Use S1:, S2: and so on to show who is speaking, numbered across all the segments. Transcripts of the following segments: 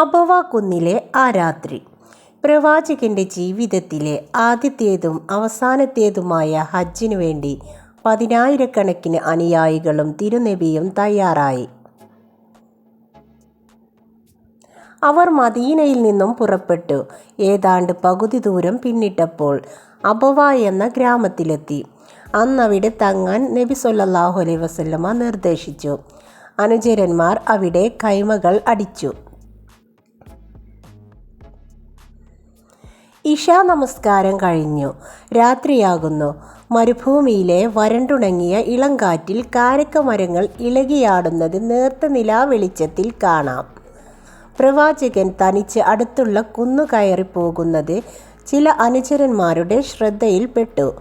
S1: അബവ കുന്നിലെ ആ രാത്രി. പ്രവാചകന്റെ ജീവിതത്തിലെ ആദ്യത്തേതും അവസാനത്തേതുമായ ഹജ്ജിനു വേണ്ടി പതിനായിരക്കണക്കിന് അനുയായികളും തിരുനബിയും തയ്യാറായി. അവർ മദീനയിൽ നിന്നും പുറപ്പെട്ടു. ഏതാണ്ട് പകുതി ദൂരം പിന്നിട്ടപ്പോൾ അബവ എന്ന ഗ്രാമത്തിലെത്തി. അന്നവിടെ തങ്ങാൻ നബി സൊല്ലാഹു അലൈഹി വസല്ലമ നിർദ്ദേശിച്ചു. അനുചരന്മാർ അവിടെ കൈമകൾ അടിച്ചു. ഇഷ നമസ്കാരം കഴിഞ്ഞു. രാത്രിയാകുന്നു. മരുഭൂമിയിലെ വരണ്ടുണങ്ങിയ ഇളങ്കാറ്റിൽ കാരക്കമരങ്ങൾ ഇളകിയാടുന്നത് നേർത്ത നിലാ വെളിച്ചത്തിൽ കാണാം. പ്രവാചകൻ തനിച്ച് അടുത്തുള്ള കുന്നു കയറി പോകുന്നത് ചില അനുചരന്മാരുടെ ശ്രദ്ധയിൽപ്പെട്ടു.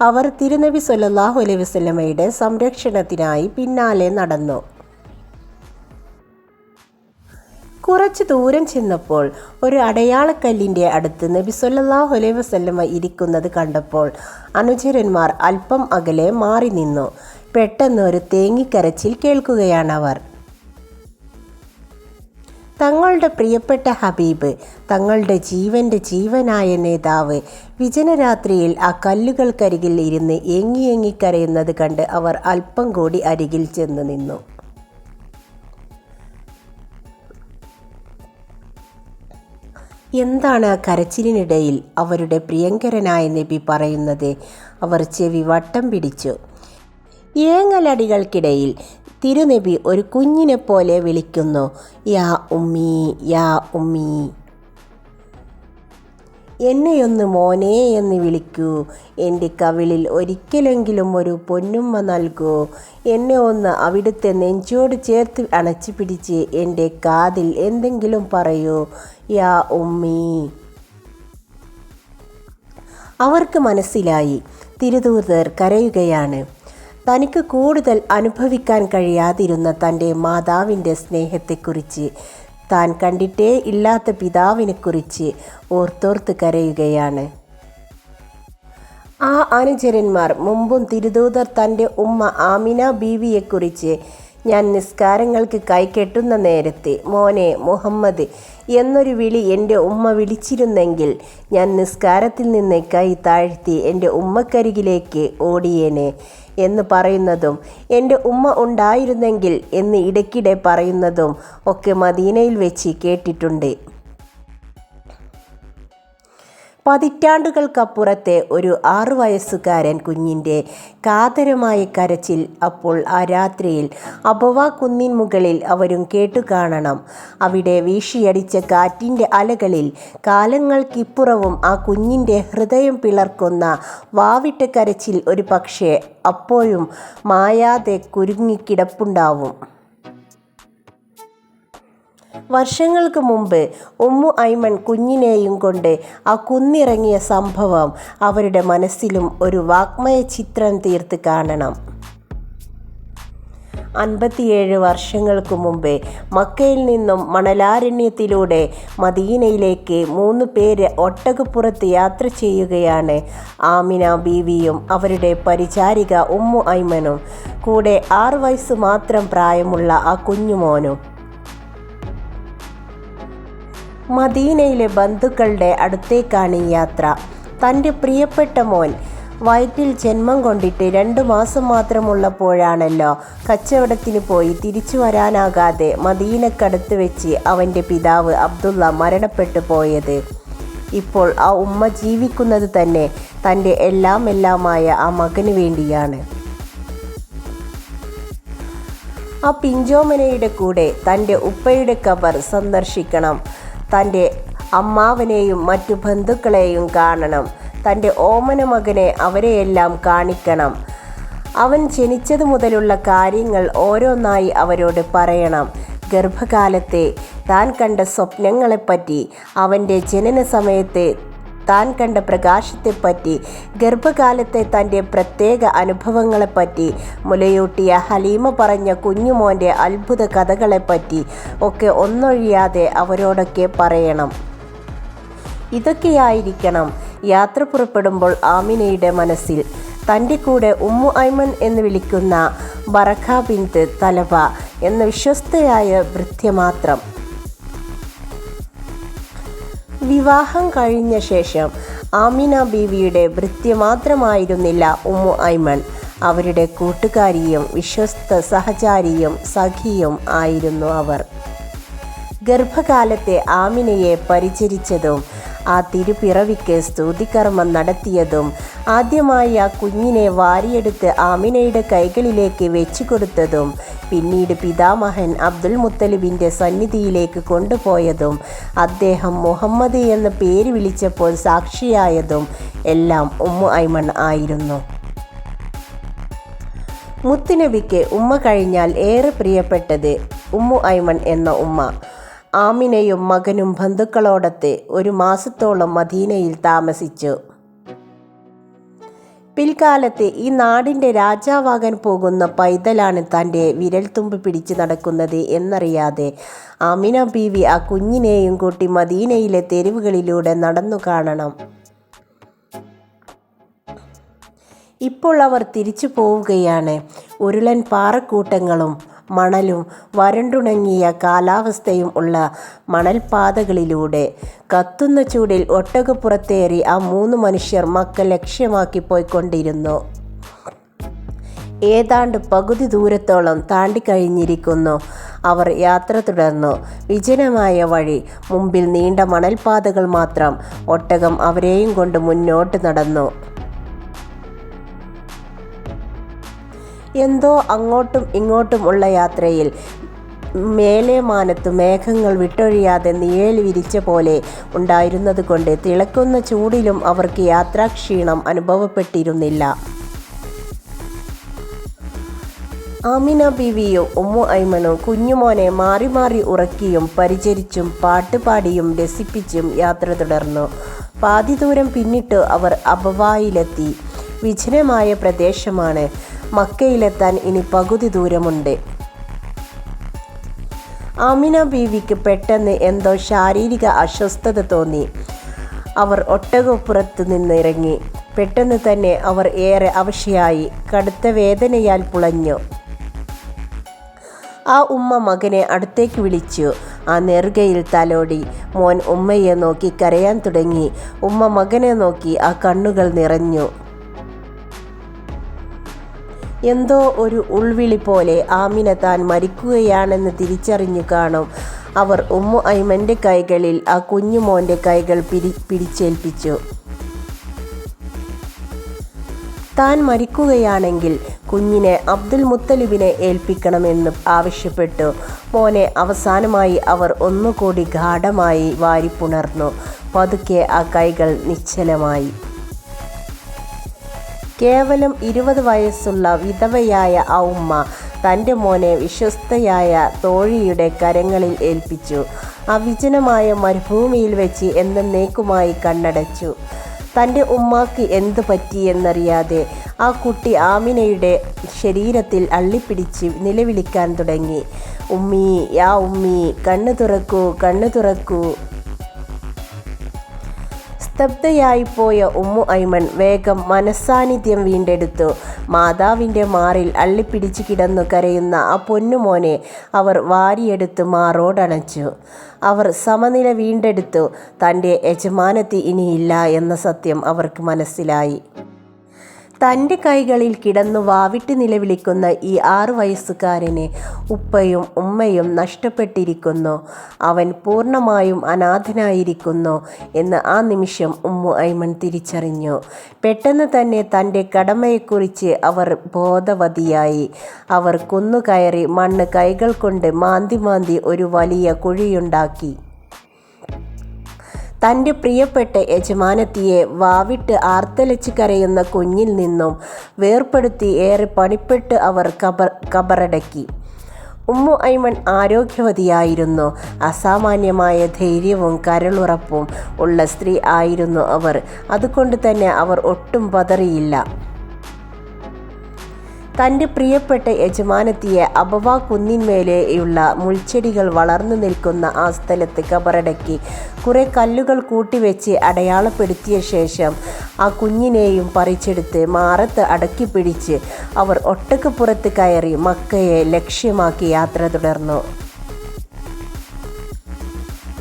S1: അവർ തിരുനബി സൊല്ലാഹു അലൈഹി വസല്ലമയുടെ സംരക്ഷണത്തിനായി പിന്നാലെ നടന്നു. കുറച്ചു ദൂരം ചെന്നപ്പോൾ ഒരു അടയാളക്കല്ലിന്റെ അടുത്ത് നബി സല്ലല്ലാഹു അലൈ വസല്ലമ ഇരിക്കുന്നത് കണ്ടപ്പോൾ അനുചരന്മാർ അല്പം അകലെ മാറി നിന്നു. പെട്ടെന്ന് ഒരു തേങ്ങിക്കരച്ചിൽ കേൾക്കുകയാണവർ തങ്ങളുടെ പ്രിയപ്പെട്ട ഹബീബ് തങ്ങളുടെ ജീവന്റെ ജീവനായ നേതാവ് വിജനരാത്രിയിൽ ആ കല്ലുകൾക്കരികിൽ ഇരുന്ന് ഏങ്ങിയേങ്ങിക്കരയുന്നത് ഏങ്ങി കരയുന്നത് കണ്ട് അവർ അല്പം കൂടി അരികിൽ ചെന്ന് നിന്നു. എന്താണ് കരച്ചിലിനിടയിൽ അവരുടെ പ്രിയങ്കരനായ നബി പറയുന്നത്? അവർ ചെവി വട്ടം പിടിച്ചു. ഏങ്ങലടികൾക്കിടയിൽ തിരുനബി ഒരു കുഞ്ഞിനെ പോലെ വിളിക്കുന്നു. യാ ഉമ്മീ യാ ഉമ്മി. എന്നെയൊന്ന് മോനെ എന്ന് വിളിക്കൂ. എന്റെ കവിളിൽ ഒരിക്കലെങ്കിലും ഒരു പൊന്നുമ്മ നൽകൂ. എന്നെ ഒന്ന് അവിടുത്തെ നെഞ്ചോട് ചേർത്ത് അണച്ചു പിടിച്ച് എന്റെ കാതിൽ എന്തെങ്കിലും പറയൂ. യാ ഉമ്മീ. അവർക്ക് മനസ്സിലായി. തിരുതൂതർ കരയുകയാണ്. തനിക്ക് കൂടുതൽ അനുഭവിക്കാൻ കഴിയാതിരുന്ന തന്റെ മാതാവിന്റെ സ്നേഹത്തെക്കുറിച്ച് താൻ കണ്ടിട്ടേ ഇല്ലാത്ത പിതാവിനെക്കുറിച്ച് ഓർത്തോർത്ത് കരയുകയാണ്. ആ അനുചരന്മാർ മുമ്പും തിരുദൂതർ തന്റെ ഉമ്മ ആമിന ബീവിയെക്കുറിച്ച് ഞാൻ നിസ്കാരങ്ങൾക്ക് കൈകെട്ടുന്ന നേരത്തെ മോനെ മുഹമ്മദ് എന്നൊരു വിളി എന്റെ ഉമ്മ വിളിച്ചിരുന്നെങ്കിൽ ഞാൻ നിസ്കാരത്തിൽ നിന്ന് കൈ താഴ്ത്തി എന്റെ ഉമ്മക്കരികിലേക്ക് ഓടിയേനെ എന്ന് പറയുന്നതും എന്റെ ഉമ്മ ഉണ്ടായിരുന്നെങ്കിൽ എന്ന് ഇടയ്ക്കിടെ പറയുന്നതും ഒക്കെ മദീനയിൽ വെച്ച് കേട്ടിട്ടുണ്ട്. പതിറ്റാണ്ടുകൾക്കപ്പുറത്തെ ഒരു ആറു വയസ്സുകാരൻ കുഞ്ഞിന്റെ കാതരമായ കരച്ചിൽ അപ്പോൾ ആ രാത്രിയിൽ അബവ കുന്നിൻ മുകളിൽ അവരും കേട്ടു കാണണം അവിടെ വീശിയടിച്ച കാറ്റിന്റെ അലകളിൽ കാലങ്ങൾക്കിപ്പുറവും ആ കുഞ്ഞിന്റെ ഹൃദയം പിളർക്കുന്ന വാവിട്ട കരച്ചിൽ ഒരു പക്ഷേ അപ്പോഴും മായാതെ കുരുങ്ങിക്കിടപ്പുണ്ടാവും വർഷങ്ങൾക്ക് മുമ്പ് ഉമ്മു ഐമൺ കുഞ്ഞിനെയും കൊണ്ട് ആ കുന്നിറങ്ങിയ സംഭവം അവരുടെ മനസ്സിലും ഒരു വാഗ്മയ ചിത്രം തീർത്ത് കാണണം. അൻപത്തിയേഴ് വർഷങ്ങൾക്ക് മുമ്പേ മക്കയിൽ നിന്നും മണലാരണ്യത്തിലൂടെ മദീനയിലേക്ക് മൂന്ന് പേര് ഒട്ടകപ്പുറത്ത് യാത്ര ചെയ്യുകയാണ്. ആമിന ബീവിയും അവരുടെ പരിചാരിക ഉമ്മു ഐമനും കൂടെ ആറ് വയസ്സ് മാത്രം പ്രായമുള്ള ആ കുഞ്ഞുമോനും മദീനയിലെ ബന്ധുക്കളുടെ അടുത്തേക്കാണ് യാത്ര. തന്റെ പ്രിയപ്പെട്ട മോൻ വയറ്റിൽ ജന്മം കൊണ്ടിട്ട് രണ്ട് മാസം മാത്രമുള്ളപ്പോഴാണല്ലോ കച്ചവടത്തിന് പോയി തിരിച്ചു വരാനാകാതെ മദീനക്കടുത്ത് വെച്ച് അവന്റെ പിതാവ് അബ്ദുള്ള മരണപ്പെട്ടു പോയത്. ഇപ്പോൾ ആ ഉമ്മ ജീവിക്കുന്നത് തന്നെ തന്റെ എല്ലാം എല്ലാമായ ആ മകന് വേണ്ടിയാണ്. ആ പിഞ്ചോമനയുടെ കൂടെ തന്റെ ഉപ്പയുടെ കബർ സന്ദർശിക്കണം. തന്റെ അമ്മാവനെയും മറ്റു ബന്ധുക്കളെയും കാണണം. തന്റെ ഓമന മകനെ അവരെയെല്ലാം കാണിക്കണം. അവൻ ജനിച്ചതു മുതലുള്ള കാര്യങ്ങൾ ഓരോന്നായി അവരോട് പറയണം. ഗർഭകാലത്തെ താൻ കണ്ട സ്വപ്നങ്ങളെപ്പറ്റി അവന്റെ ജനന സമയത്തെ താൻ കണ്ട പ്രകാശത്തെപ്പറ്റി ഗർഭകാലത്തെ തന്റെ പ്രത്യേക അനുഭവങ്ങളെപ്പറ്റി മുലയൂട്ടിയ ഹലീമ പറഞ്ഞ കുഞ്ഞുമോന്റെ അത്ഭുത കഥകളെപ്പറ്റി ഒക്കെ ഒന്നൊഴിയാതെ അവരോടൊക്കെ പറയണം. ഇതൊക്കെയായിരിക്കണം യാത്ര പുറപ്പെടുമ്പോൾ ആമിനയുടെ മനസ്സിൽ. തന്റെ കൂടെ ഉമ്മു ഐമൻ എന്ന് വിളിക്കുന്ന ബറഖ ബിന്ദ് തലവ എന്ന വിശ്വസ്തയായ വൃത്യ മാത്രം. വിവാഹം കഴിഞ്ഞ ശേഷം ആമിന ബീവിയുടെ വൃത്തി മാത്രമായിരുന്നില്ല ഉമ്മു ഐമൺ അവരുടെ കൂട്ടുകാരിയും വിശ്വസ്ത സഹചാരിയും സഖിയും ആയിരുന്നു അവർ. ഗർഭകാലത്തെ ആമിനയെ പരിചരിച്ചതും ആ തിരുപ്പിറവിക്ക് സ്തുതികർമ്മം നടത്തിയതും ആദ്യമായി ആ കുഞ്ഞിനെ വാരിയെടുത്ത് ആമിനയുടെ കൈകളിലേക്ക് വെച്ചു കൊടുത്തതും പിന്നീട് പിതാമഹൻ അബ്ദുൽ മുത്തലിബിന്റെ സന്നിധിയിലേക്ക് കൊണ്ടുപോയതും അദ്ദേഹം മുഹമ്മദ് എന്ന് പേര് വിളിച്ചപ്പോൾ സാക്ഷിയായതും എല്ലാം ഉമ്മു ഐമൺ ആയിരുന്നു. മുത്തുനബിക്ക് ഉമ്മ കഴിഞ്ഞാൽ ഏറെ പ്രിയപ്പെട്ടത് ഉമ്മു ഐമൺ എന്ന ഉമ്മ. ആമിനയും മകനും ബന്ധുക്കളോടൊത്ത് ഒരു മാസത്തോളം മദീനയിൽ താമസിച്ചു. പിൽക്കാലത്ത് ഈ നാടിന്റെ രാജാവാകാൻ പോകുന്ന പൈതലാണ് തന്റെ വിരൽത്തുമ്പ് പിടിച്ചു നടക്കുന്നത് എന്നറിയാതെ ആമിന ബീവി ആ കുഞ്ഞിനെയും കൂട്ടി മദീനയിലെ തെരുവുകളിലൂടെ നടന്നു കാണണം. ഇപ്പോൾ അവർ തിരിച്ചു പോവുകയാണ്. ഉരുളൻ പാറക്കൂട്ടങ്ങളും മണലും വരണ്ടുണങ്ങിയ കാലാവസ്ഥയും ഉള്ള മണൽപാതകളിലൂടെ കത്തുന്ന ചൂടിൽ ഒട്ടകപ്പുറത്തേറി ആ മൂന്ന് മനുഷ്യർ മക്ക ലക്ഷ്യമാക്കി പോയിക്കൊണ്ടിരുന്നു. ഏതാണ്ട് പകുതി ദൂരത്തോളം താണ്ടിക്കഴിഞ്ഞിരിക്കുന്നു. അവർ യാത്ര തുടർന്നു. വിജനമായ വഴി മുമ്പിൽ നീണ്ട മണൽപാതകൾ മാത്രം ഒട്ടകം അവരെയും കൊണ്ട് മുന്നോട്ട് നടന്നു. എന്തോ അങ്ങോട്ടും ഇങ്ങോട്ടും ഉള്ള യാത്രയിൽ മേലെ മാനത്ത് മേഘങ്ങൾ വിട്ടൊഴിയാതെ നിഴൽ വിരിച്ച പോലെ ഉണ്ടായിരുന്നത് കൊണ്ട് തിളക്കുന്ന ചൂടിലും അവർക്ക് യാത്രാക്ഷീണം അനുഭവപ്പെട്ടിരുന്നില്ല. ആമിന ബീവിയും ഉമ്മു ഐമനും കുഞ്ഞുമോനെ മാറി മാറി ഉറക്കിയും പരിചരിച്ചും പാട്ടുപാടിയും രസിപ്പിച്ചും യാത്ര തുടർന്നു. പാതി ദൂരം പിന്നിട്ട് അവർ അബവായിലെത്തി. വിജനമായ പ്രദേശമാണ്. മക്കയിലെത്താൻ ഇനി പകുതി ദൂരമുണ്ട്. ആമിന ബീവിക്ക് പെട്ടെന്ന് എന്തോ ശാരീരിക അസ്വസ്ഥത തോന്നി. അവർ ഒട്ടകപ്പുറത്ത് നിന്നിറങ്ങി. പെട്ടെന്ന് തന്നെ അവർ ഏറെ അവശയായി. കടുത്ത വേദനയാൽ പുളഞ്ഞു. ആ ഉമ്മ മകനെ അടുത്തേക്ക് വിളിച്ചു. ആ നെറുകയിൽ തലോടി. മോൻ ഉമ്മയെ നോക്കി കരയാൻ തുടങ്ങി. ഉമ്മ മകനെ നോക്കി ആ കണ്ണുകൾ നിറഞ്ഞു. എന്തോ ഒരു ഉൾവിളി പോലെ ആമിന താൻ മരിക്കുകയാണെന്ന് തിരിച്ചറിഞ്ഞു കാണും. അവർ ഉമ്മു ഐമന്റെ കൈകളിൽ ആ കുഞ്ഞുമോന്റെ കൈകൾ പിടി പിടിച്ചേൽപ്പിച്ചു. താൻ മരിക്കുകയാണെങ്കിൽ കുഞ്ഞിനെ അബ്ദുൽ മുത്തലിബിനെ ഏൽപ്പിക്കണമെന്ന് ആവശ്യപ്പെട്ടു. മോനെ അവസാനമായി അവർ ഒന്നുകൂടി ഗാഠമായി വാരിപ്പുണർന്നു. പതുക്കെ ആ കൈകൾ നിശ്ചലമായി. കേവലം ഇരുപത് വയസ്സുള്ള വിധവയായ ഔമ്മ തന്റെ മോനെ വിശ്വസ്തയായ തോഴിയുടെ കരങ്ങളിൽ ഏൽപ്പിച്ചു. അവിജനമായ മരുഭൂമിയിൽ വെച്ച് എന്നേക്കുമായി കണ്ണടച്ചു. തന്റെ ഉമ്മാക്ക് എന്ത് പറ്റിയെന്നറിയാതെ ആ കുട്ടി ആമിനയുടെ ശരീരത്തിൽ അള്ളിപ്പിടിച്ച് നിലവിളിക്കാൻ തുടങ്ങി. ഉമ്മി യാ ഉമ്മി കണ്ണു തുറക്കൂ കണ്ണു തുറക്കൂ. പോയ ഉമ്മു ഐമൺ വേഗം മനസ്സാന്നിധ്യം വീണ്ടെടുത്തു. മാതാവിന്റെ മാറിൽ അള്ളിപ്പിടിച്ച് കിടന്നു കരയുന്ന ആ പൊന്നുമോനെ അവർ വാരിയെടുത്ത് മാറോടണച്ചു. അവർ സമനില വീണ്ടെടുത്തു. തന്റെ യജമാനത്തി ഇനിയില്ല എന്ന സത്യം അവർക്ക് മനസ്സിലായി. തന്റെ കൈകളിൽ കിടന്നു വാവിട്ട് നിലവിളിക്കുന്ന ഈ ആറു വയസ്സുകാരനെ ഉപ്പയും ഉമ്മയും നഷ്ടപ്പെട്ടിരിക്കുന്നു. അവൻ പൂർണമായും അനാഥനായിരിക്കുന്നു എന്ന് ആ നിമിഷം ഉമ്മു ഐമൺ തിരിച്ചറിഞ്ഞു. പെട്ടെന്ന് തന്നെ തന്റെ കടമയെക്കുറിച്ച് അവർ ബോധവതിയായി. അവർ കുന്നുകയറി മണ്ണ് കൈകൾ കൊണ്ട് മാന്തി മാന്തി ഒരു വലിയ കുഴിയുണ്ടാക്കി. തന്റെ പ്രിയപ്പെട്ട യജമാനത്തിയെ വാവിട്ട് ആർത്തലച്ച് കരയുന്ന കുഞ്ഞിൽ നിന്നും വേർപ്പെടുത്തി ഏറെ പണിപ്പെട്ട് അവർ കബർ കബറടക്കി. ഉമ്മു ഐമൺ ആരോഗ്യവതിയായിരുന്നു. അസാമാന്യമായ ധൈര്യവും കരളുറപ്പും ഉള്ള സ്ത്രീ ആയിരുന്നു അവർ. അതുകൊണ്ട് തന്നെ അവർ ഒട്ടും പതറിയില്ല. തന്റെ പ്രിയപ്പെട്ട യജമാനത്തിയെ അബവ കുന്നിന്മേലെയുള്ള മുൾച്ചെടികൾ വളർന്നു നിൽക്കുന്ന ആ സ്ഥലത്ത് കബറടക്കി കുറേ കല്ലുകൾ കൂട്ടിവെച്ച് അടയാളപ്പെടുത്തിയ ശേഷം ആ കുഞ്ഞിനെയും പറിച്ചെടുത്ത് മാറത്ത് അടക്കി പിടിച്ച് അവർ ഒട്ടക്കപ്പുറത്ത് കയറി മക്കയെ ലക്ഷ്യമാക്കി യാത്ര തുടർന്നു.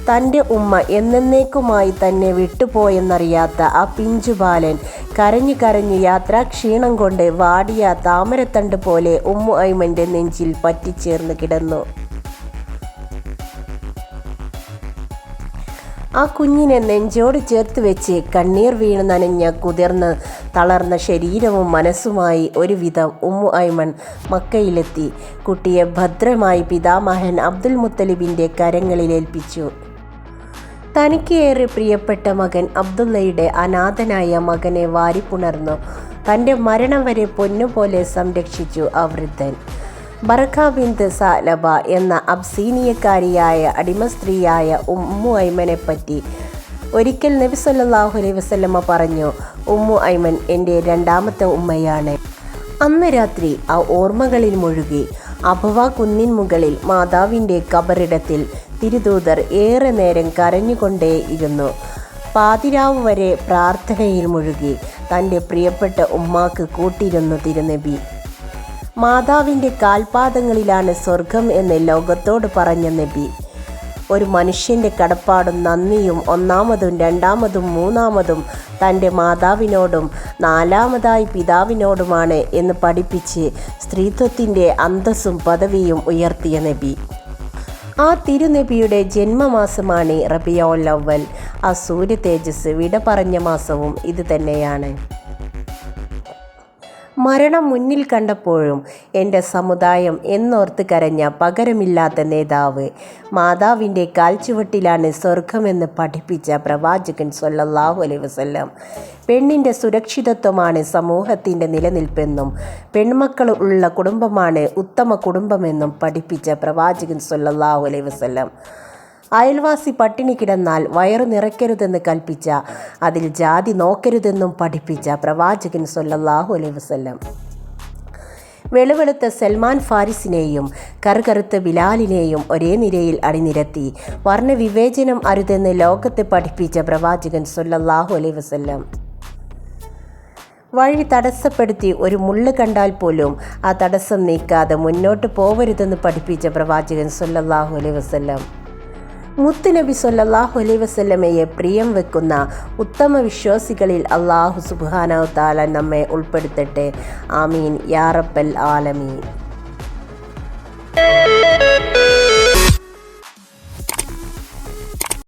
S1: തന്റെ ഉമ്മ എന്നേക്കുമായി തന്നെ വിട്ടുപോയെന്നറിയാത്ത ആ പിഞ്ചുബാലൻ കരഞ്ഞു കരഞ്ഞു യാത്രാക്ഷീണം കൊണ്ട് വാടിയ താമരത്തണ്ട് പോലെ ഉമ്മു ഐമന്റെ നെഞ്ചിൽ പറ്റിച്ചേർന്ന് കിടന്നു. ആ കുഞ്ഞിനെ നെഞ്ചോട് ചേർത്ത് വെച്ച് കണ്ണീർ വീണ് നനഞ്ഞ കുതിർന്ന് തളർന്ന ശരീരവും മനസ്സുമായി ഒരുവിധം ഉമ്മു ഐമൺ മക്കയിലെത്തി. കുട്ടിയെ ഭദ്രമായി പിതാമഹൻ അബ്ദുൽ മുത്തലിബിന്റെ കരങ്ങളിലേൽപ്പിച്ചു തനിക്ക് ഏറെ പ്രിയപ്പെട്ട മകൻ അബ്ദുള്ളയുടെ അനാഥനായ മകനെ വാരിപ്പുണർന്നു. തന്റെ മരണം വരെ പൊന്നുപോലെ സംരക്ഷിച്ചു ആ വൃദ്ധൻ. ബർഖ സാലബ എന്ന അബ്സീനിയക്കാരിയായ അടിമ സ്ത്രീയായ ഉമ്മു ഐമനെ പറ്റി ഒരിക്കൽ നബി സല്ലല്ലാഹു അലൈഹി വസല്ലമ പറഞ്ഞു ഉമ്മു ഐമൻ എന്റെ രണ്ടാമത്തെ ഉമ്മയാണ്. അന്ന് രാത്രി ആ ഓർമ്മകളിൽ മുഴുകി. അഭവ കുന്നിൻ മുകളിൽ മാതാവിന്റെ കബറിടത്തിൽ തിരുദൂതർ ഏറെ നേരം കരഞ്ഞുകൊണ്ടേ ഇരുന്നു പാതിരാവ് വരെ പ്രാർത്ഥനയിൽ മുഴുകി. തന്റെ പ്രിയപ്പെട്ട ഉമ്മാക്ക് കൂട്ടിരുന്നു തിരുനബി. മാതാവിന്റെ കാൽപാദങ്ങളിലാണ് സ്വർഗം എന്ന് ലോകത്തോട് പറഞ്ഞ നബി. ഒരു മനുഷ്യന്റെ കടപ്പാടും നന്ദിയും ഒന്നാമതും രണ്ടാമതും മൂന്നാമതും തന്റെ മാതാവിനോടും നാലാമതായി പിതാവിനോടുമാണ് എന്ന് പഠിപ്പിച്ച് സ്ത്രീത്വത്തിന്റെ അന്തസ്സും പദവിയും ഉയർത്തിയ നബി. ആ തിരുനബിയുടെ ജന്മമാസമാണ് റബിയോൽ അവൽ ആ സൂര്യ തേജസ് വിട പറഞ്ഞ മാസവും ഇത് തന്നെയാണ്. മരണം മുന്നിൽ കണ്ടപ്പോഴും എന്റെ സമുദായം എന്നോർത്ത് കരഞ്ഞ പകരമില്ലാത്ത നേതാവ്. മാതാവിന്റെ കാൽച്ചുവട്ടിലാണ് സ്വർഗമെന്ന് പഠിപ്പിച്ച പ്രവാചകൻ സൊല്ലാഹു അലൈ വസല്ലം. പെണ്ണിന്റെ സുരക്ഷിതത്വമാണ് സമൂഹത്തിന്റെ നിലനിൽപ്പെന്നും പെൺമക്കൾ ഉള്ള കുടുംബമാണ് ഉത്തമ കുടുംബമെന്നും പഠിപ്പിച്ച പ്രവാചകൻ സൊല്ലാഹു അലൈ വസല്ലം. അയൽവാസി പട്ടിണി കിടന്നാൽ വയറു നിറയ്ക്കരുതെന്ന് കൽപ്പിച്ച അതിൽ ജാതി നോക്കരുതെന്നും പഠിപ്പിച്ച പ്രവാചകൻ സൊല്ലാഹു അലൈഹി വസല്ലം. വെളുവെളുത്ത സൽമാൻ ഫാരിസിനെയും കറുകറുത്ത ബിലാലിനെയും ഒരേ നിരയിൽ അണിനിരത്തി വർണവിവേചനം അരുതെന്ന് ലോകത്തെ പഠിപ്പിച്ച പ്രവാചകൻ സൊല്ലാഹു അലൈഹി വസല്ലം. വഴി തടസ്സപ്പെടുത്തി ഒരു മുള്ള് കണ്ടാൽ പോലും ആ തടസ്സം നീക്കാതെ മുന്നോട്ട് പോവരുതെന്ന് പഠിപ്പിച്ച പ്രവാചകൻ സൊല്ലാഹു അലൈഹി വസല്ലം. മുത്തുനബി സൊല്ലാഹു അലൈ വസല്ലമയെ പ്രിയം വെക്കുന്ന ഉത്തമ വിശ്വാസികളിൽ അള്ളാഹു സുബ്ഹാനഹു താല നമ്മെ ഉൾപ്പെടുത്തട്ടെ. ആമീൻ. യാറപ്പൽ ആലമീൻ.